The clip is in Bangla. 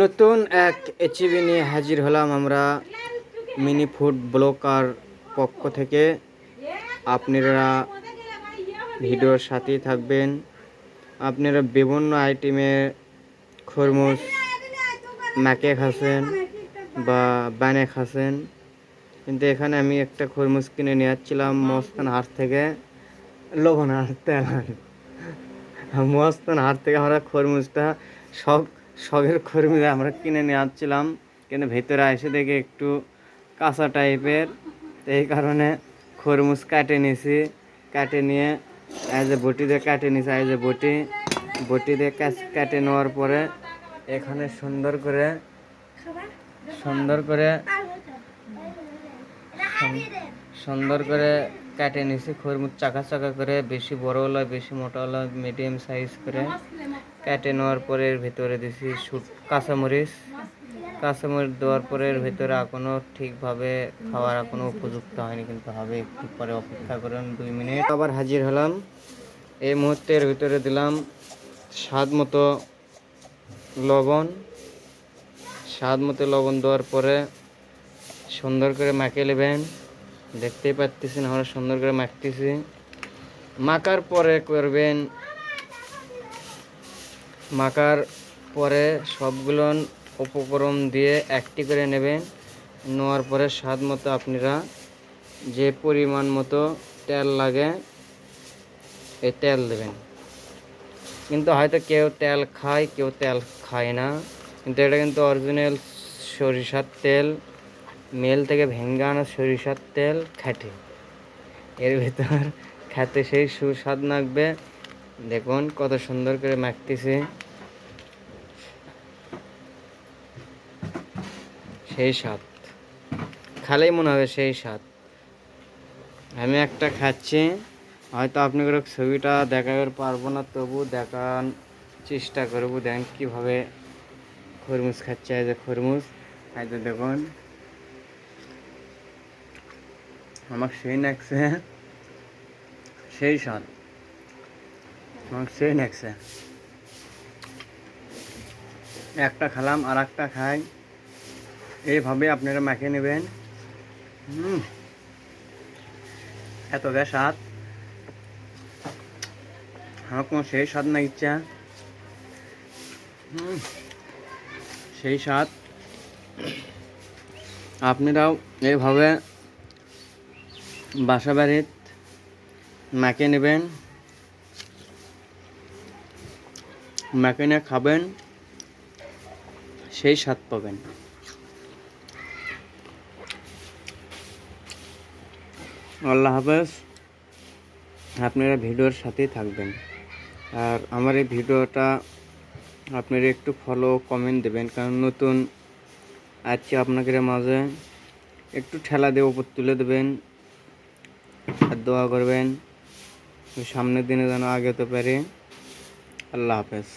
নতুন এক এচিবি নিয়ে হাজির হলাম আমরা মিনি ফুড ব্লকার পক্ষ থেকে। আপনারা ভিডিওর সাথেই থাকবেন। আপনারা বিভিন্ন আইটেমের খরমুজ, ম্যাকে খাচ্ছেন বা বানে খাচ্ছেন। কিন্তু এখানে আমি একটা খরমুজ কিনে নিয়ে যাচ্ছিলাম মস্তান হাট থেকে লবণ হাঁটতে মস্তান হাট থেকে আমরা খরমুজটা শখ শখের খরমুজ আমরা কিনে নিয়ে আসছিলাম। কিন্তু ভেতরে এসে দেখে একটু কাঁচা টাইপের। এই কারণে খরমুজ কাটে নিয়েছি কাটে নিয়ে এই যে বটি দিয়ে কাটে নিয়েছি এই যে বটি। বটি দিয়ে কাচ- কাটে নেওয়ার পরে এখানে সুন্দর করে সুন্দর করে সুন্দর করে কাটে নিয়েছি খরমুজ চাকা চাকা করে, বেশি বড় হলো, বেশি মোটা হলো মিডিয়াম সাইজ করে। কেটে নেওয়ার পরে এর ভিতরে দিছি কাঁচামরিচ। কাঁচামরিচ দেওয়ার পরে এর ভিতরে এখনও ঠিকভাবে খাওয়ার এখনও উপযুক্ত হয়নি, কিন্তু হবে একটু পরে অপেক্ষা করুন দুই মিনিট। আবার হাজির হলাম। এই মুহূর্তে এর ভিতরে দিলাম স্বাদ মতো লবণ। স্বাদ মতো লবণ দেওয়ার পরে সুন্দর করে মাখিয়ে নেবেন। দেখতেই পাচ্ছেন আমরা সুন্দর করে মাখতেছি। মাখার পরে করবেন, মাখার পরে সবগুলো উপকরণ দিয়ে একটি করে নেবেন। নেওয়ার পরে স্বাদ মতো আপনারা যে পরিমাণ মতো তেল লাগে, এই তেল দেবেন। কিন্তু হয়তো কেউ তেল খায়, কেউ তেল খায় না। কিন্তু এটা কিন্তু অরিজিনাল সরিষার তেল। মেল থেকে ভেঙ্গে আনা সরিষার তেল খাটে। এর ভিতর খেতে সেই সুস্বাদ লাগবে। দেখুন কত সুন্দর করে মাখতেছে। সেই স্বাদ। খালেই মনে হবে সেই স্বাদ। আমি একটা খাচ্ছি, হয়তো আপনাদের ছবিটা দেখাতে পারব না, তবু দেখান, চেষ্টা করব, দেখেন কীভাবে খরমুজ খাচ্ছে, এই যে খরমুজ। হয়তো দেখুন। আমার সেই লাগছে সেই স্বাদ আমার সেই লাগছে একটা খেলাম আর একটা খাই। এইভাবে আপনারা মাখিয়ে নেবেন। হুম। এত গে স্বাদ। আমার কোনো সেই স্বাদ না ইচ্ছা। হুম। সেই স্বাদ। আপনারাও এইভাবে বাসা বাড়িত মাকে নেবেন, মাকে নিয়ে খাবেন, সেই স্বাদ পাবেন। আল্লাহ হাফেজ, আপনারা ভিডিওর সাথেই থাকবেন। আর আমার এই ভিডিওটা আপনারা একটু ফলো কমেন্ট দেবেন, কারণ নতুন আজকে আপনাদের মাঝে একটু ঠেলা দিয়ে উপর তুলে দেবেন। আর দোয়া করবেন সামনের দিনে যেন আগে তো পারে। আল্লাহ হাফেজ।